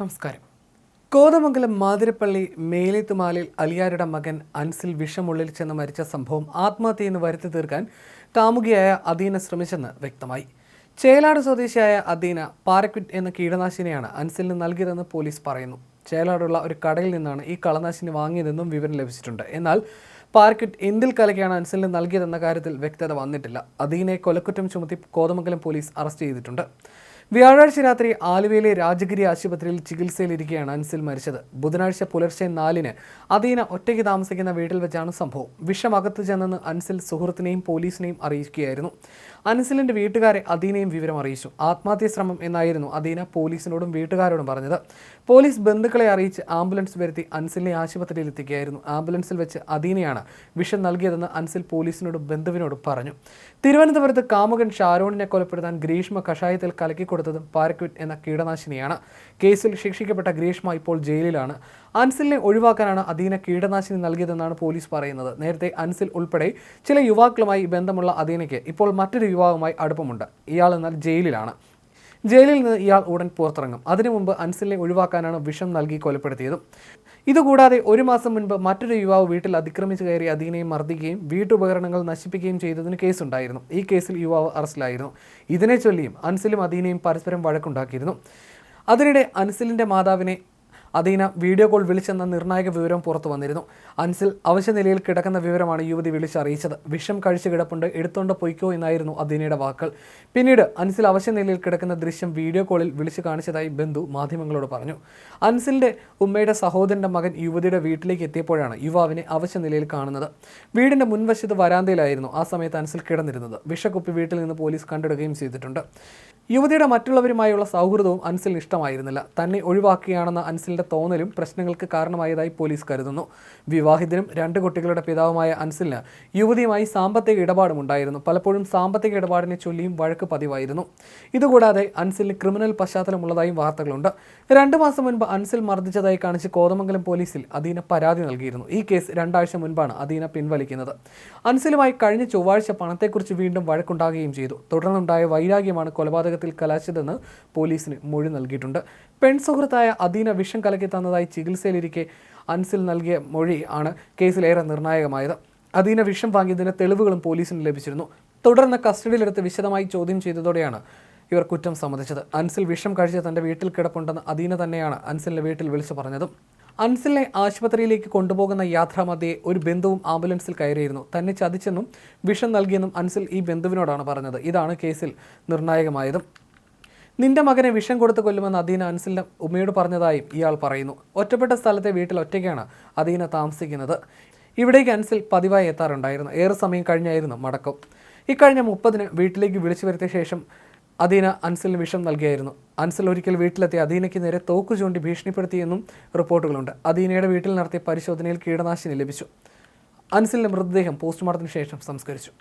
നമസ്കാരം. കോതമംഗലം മാതിരപ്പള്ളി മേലേത്തുമാലിൽ അലിയാരുടെ മകൻ അൻസിൽ വിഷമുള്ളിൽ ചെന്ന് മരിച്ച സംഭവം ആത്മഹത്യയെന്ന് വരുത്തി തീർക്കാൻ കാമുകിയായ അദീന ശ്രമിച്ചെന്ന് വ്യക്തമായി. ചേലാട് സ്വദേശിയായ അദീന പാരക്വിറ്റ് എന്ന കീടനാശിനിയാണ് അൻസിലിന് നൽകിയതെന്ന് പോലീസ് പറയുന്നു. ചേലാടുള്ള ഒരു കടയിൽ നിന്നാണ് ഈ കളനാശിനി വാങ്ങിയതെന്നും വിവരം ലഭിച്ചിട്ടുണ്ട്. എന്നാൽ പാർക്കിറ്റ് എന്തിൽ കലക്കിയാണ് അൻസലിന് നൽകിയതെന്ന കാര്യത്തിൽ വ്യക്തത വന്നിട്ടില്ല. അദീനെ കൊലക്കുറ്റം ചുമത്തി കോതമംഗലം പോലീസ് അറസ്റ്റ് ചെയ്തിട്ടുണ്ട്. വ്യാഴാഴ്ച രാത്രി ആലുവയിലെ രാജഗിരി ആശുപത്രിയിൽ ചികിത്സയിലിരിക്കെയാണ് അൻസിൽ മരിച്ചത്. ബുധനാഴ്ച പുലർച്ചെ നാലിന് അദീന ഒറ്റയ്ക്ക് താമസിക്കുന്ന വീട്ടിൽ വെച്ചാണ് സംഭവം. വിഷം അകത്ത് ചെന്നെന്ന് അൻസിൽ സുഹൃത്തിനെയും പോലീസിനെയും അറിയിക്കുകയായിരുന്നു. അൻസിലിന്റെ വീട്ടുകാരെ അദീനയും വിവരം അറിയിച്ചു. ആത്മഹത്യ ശ്രമം എന്നായിരുന്നു അദീന പോലീസിനോടും വീട്ടുകാരോടും പറഞ്ഞത്. പോലീസ് ബന്ധുക്കളെ അറിയിച്ച് ആംബുലൻസ് വരുത്തി അൻസിലിനെ ആശുപത്രിയിൽ എത്തിക്കുകയായിരുന്നു. ആംബുലൻസിൽ വെച്ച് അദീനയാണ് വിഷം നൽകിയതെന്ന് അൻസിൽ പോലീസിനോടും ബന്ധുവിനോടും പറഞ്ഞു. തിരുവനന്തപുരത്ത് കാമുകൻ ഷാരോണിനെ കൊലപ്പെടുത്താൻ ഗ്രീഷ്മ കഷായത്തിൽ കലക്കി കൊടുത്തതും പാരക്വിറ്റ് എന്ന കീടനാശിനിയാണ്. കേസിൽ ശിക്ഷിക്കപ്പെട്ട ഗ്രീഷ്മ ഇപ്പോൾ ജയിലിലാണ്. അൻസിലിനെ ഒഴിവാക്കാനാണ് അദീന കീടനാശിനി നൽകിയതെന്നാണ് പോലീസ് പറയുന്നത്. നേരത്തെ അൻസിൽ ഉൾപ്പെടെ ചില യുവാക്കളുമായി ബന്ധമുള്ള അദീനയ്ക്ക് ഇപ്പോൾ മറ്റൊരു യുവാവുമായി അടുപ്പമുണ്ട്. ഇയാൾ എന്നാൽ ജയിലിലാണ്. ജയിലിൽ നിന്ന് ഇയാൾ ഉടൻ പുറത്തിറങ്ങും. അതിനു മുമ്പ് അൻസിലിനെ ഒഴിവാക്കാനാണ് വിഷം നൽകി കൊലപ്പെടുത്തിയതും. ഇതുകൂടാതെ ഒരു മാസം മുൻപ് മറ്റൊരു യുവാവ് വീട്ടിൽ അതിക്രമിച്ചു കയറി അദീനയെ മർദ്ദിക്കുകയും വീട്ടുപകരണങ്ങൾ നശിപ്പിക്കുകയും ചെയ്തതിന് കേസുണ്ടായിരുന്നു. ഈ കേസിൽ യുവാവ് അറസ്റ്റിലായിരുന്നു. ഇതിനെ ചൊല്ലിയും അൻസിലും അദീനയും പരസ്പരം വഴക്കുണ്ടാക്കിയിരുന്നു. അതിനിടെ അൻസിലിന്റെ മാതാവിനെ അദീന വീഡിയോ കോൾ വിളിച്ചെന്ന നിർണായക വിവരം പുറത്തു വന്നിരുന്നു. അൻസിൽ അവശ്യനിലയിൽ കിടക്കുന്ന വിവരമാണ് യുവതി വിളിച്ചറിയിച്ചത് വിഷം കഴിച്ചു കിടപ്പുണ്ട് എടുത്തോണ്ട് പൊയ്ക്കോ എന്നായിരുന്നു അദീനയുടെ വാക്കുകൾ. പിന്നീട് അൻസിൽ അവശ്യനിലയിൽ കിടക്കുന്ന ദൃശ്യം വീഡിയോ കോളിൽ വിളിച്ചു കാണിച്ചതായി ബന്ധു മാധ്യമങ്ങളോട് പറഞ്ഞു. അൻസിലിന്റെ ഉമ്മയുടെ സഹോദരന്റെ മകൻ യുവതിയുടെ വീട്ടിലേക്ക് എത്തിയപ്പോഴാണ് യുവാവിനെ അവശ്യനിലയിൽ കാണുന്നത്. വീടിന്റെ മുൻവശത്ത് വരാന്തയിലായിരുന്നു ആ സമയത്ത് അൻസിൽ കിടന്നിരുന്നത്. വിഷക്കുപ്പി വീട്ടിൽ നിന്ന് പോലീസ് കണ്ടെടുക്കുകയും ചെയ്തിട്ടുണ്ട്. യുവതിയുടെ മറ്റുള്ളവരുമായുള്ള സൗഹൃദവും അൻസിലിന് ഇഷ്ടമായിരുന്നില്ല. തന്നെ ഒഴിവാക്കുകയാണെന്ന അൻസിലിന്റെ തോന്നലും പ്രശ്നങ്ങൾക്ക് കാരണമായതായി പോലീസ് കരുതുന്നു. വിവാഹിതനും രണ്ട് കുട്ടികളുടെ പിതാവുമായ അൻസിലിന് യുവതിയുമായി സാമ്പത്തിക ഇടപാടുമുണ്ടായിരുന്നു. പലപ്പോഴും സാമ്പത്തിക ഇടപാടിനെ ചൊല്ലിയും വഴക്ക് പതിവായിരുന്നു. ഇതുകൂടാതെ അൻസിലിന് ക്രിമിനൽ പശ്ചാത്തലമുള്ളതായും വാർത്തകളുണ്ട്. രണ്ടു മാസം മുൻപ് അൻസിൽ മർദ്ദിച്ചതായി കാണിച്ച് കോതമംഗലം പോലീസിൽ അദീന പരാതി നൽകിയിരുന്നു. ഈ കേസ് രണ്ടാഴ്ച മുൻപാണ് അദീന പിൻവലിക്കുന്നത്. അൻസിലുമായി കഴിഞ്ഞ ചൊവ്വാഴ്ച പണത്തെക്കുറിച്ച് വീണ്ടും വഴക്കുണ്ടാകുകയും ചെയ്തു. തുടർന്നുണ്ടായ വൈരാഗ്യമാണ് കൊലപാതകത്തിൽ കലാശിച്ചതെന്ന് പോലീസിന് മൊഴി നൽകിയിട്ടുണ്ട്. പെൺസുഹൃത്തായ അദീന വിഷം കലക്കി തന്നതായി ചികിത്സയിലിരിക്കെ അൻസിൽ നൽകിയ മൊഴി ആണ് കേസിലേറെ നിർണായകമായത്. അദീന വിഷം വാങ്ങിയതിന് തെളിവുകളും പോലീസിന് ലഭിച്ചിരുന്നു. തുടർന്ന് കസ്റ്റഡിയിലെടുത്ത് വിശദമായി ചോദ്യം ചെയ്തതോടെയാണ് ഇവർ കുറ്റം സമ്മതിച്ചത്. അൻസിൽ വിഷം കഴിച്ച് തന്റെ വീട്ടിൽ കിടപ്പുണ്ടെന്ന് അദീന തന്നെയാണ് അൻസിലിന്റെ വീട്ടിൽ വിളിച്ചു പറഞ്ഞതും. അൻസിലിനെ ആശുപത്രിയിലേക്ക് കൊണ്ടുപോകുന്ന യാത്രാമധ്യേ ഒരു ബന്ധുവും ആംബുലൻസിൽ കയറിയിരുന്നു. തന്നെ ചതിച്ചെന്നും വിഷം നൽകിയെന്നും അൻസിൽ ഈ ബന്ധുവിനോടാണ് പറഞ്ഞത്. ഇതാണ് കേസിൽ നിർണായകമായതും. നിന്റെ മകനെ വിഷം കൊടുത്ത് കൊല്ലുമെന്ന് അദീന അൻസിലിന്റെ ഉമ്മയോട് പറഞ്ഞതായും ഇയാൾ പറയുന്നു. ഒറ്റപ്പെട്ട സ്ഥലത്തെ വീട്ടിൽ ഒറ്റയ്ക്കാണ് അദീന താമസിക്കുന്നത്. ഇവിടേക്ക് അൻസിൽ പതിവായി എത്താറുണ്ടായിരുന്നു. ഏറെ സമയം കഴിഞ്ഞായിരുന്നു മടക്കം. ഇക്കഴിഞ്ഞ മുപ്പതിന് വീട്ടിലേക്ക് വിളിച്ചു വരുത്തിയ ശേഷം അദീന അൻസലിന് വിഷം നൽകിയായിരുന്നു. അൻസൽ ഒരിക്കൽ വീട്ടിലെത്തി അദീനയ്ക്ക് നേരെ തോക്കു ചൂണ്ടി ഭീഷണിപ്പെടുത്തിയെന്നും റിപ്പോർട്ടുകളുണ്ട്. അദീനയുടെ വീട്ടിൽ നടത്തിയ പരിശോധനയിൽ കീടനാശിനി ലഭിച്ചു. അൻസലിന്റെ മൃതദേഹം പോസ്റ്റ്മോർട്ടത്തിന് ശേഷം സംസ്കരിച്ചു.